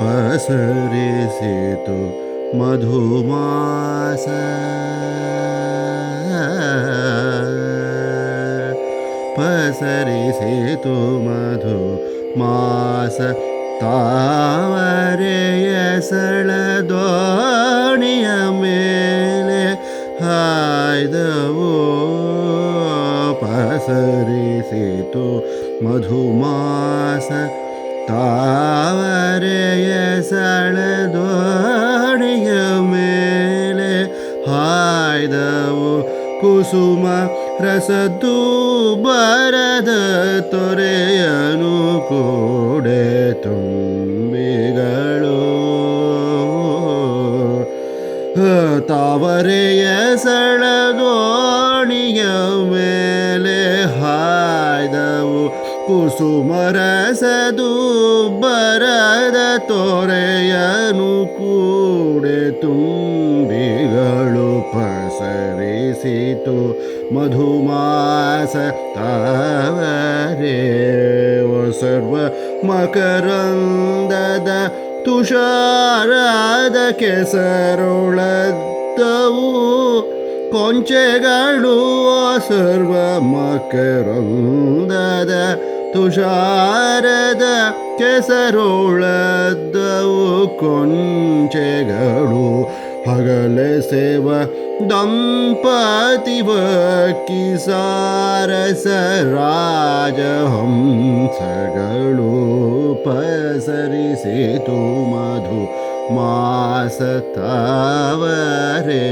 पसरि स मधुमास। पसरि तु मधु मास तावसळद्वा ಪಸರಿಸಿತು ಮಧುಮಾಸ ತಾವರೆಯ ಸಳದೋಣಿಯ ಮೇಲೆ ಹಾಯ್ದವು ಕುಸುಮ ರಸದ್ದು ಬರದ ತೊರೆಯನು ಕೂಡೆ ತುಂಬಿಗಳು. ತಾವರೆಯ ಸಳದೋಣಿಯ ಕುಸುಮರಸದು ಬರದ ತೊರೆಯನು ಕೂಡೆ ತುಂಬಿಗಳು ಪಸರಿಸಿತು ಮಧುಮಾಸ ತಾವರೆ ಸರ್ವ ಮಕರಂದದ ತುಷಾರದ ಕೆಸರುಳದ್ದವು ಕೊಂಚೆಗಳು ಸರ್ವ ಮಕರಂದದ ತುಷಾರದ ಕೆಸರೊಳದ್ದವು ಕೊಂಚೆಗಳು ಹಗಲೆ ಸೇವ ದಂಪತಿ ಕಿಸಾರಸ ರಾಜಹಂಸಗಳು ಪಸರಿಸಿತು ಮಧು ಮಾಸ ತಾವರೇ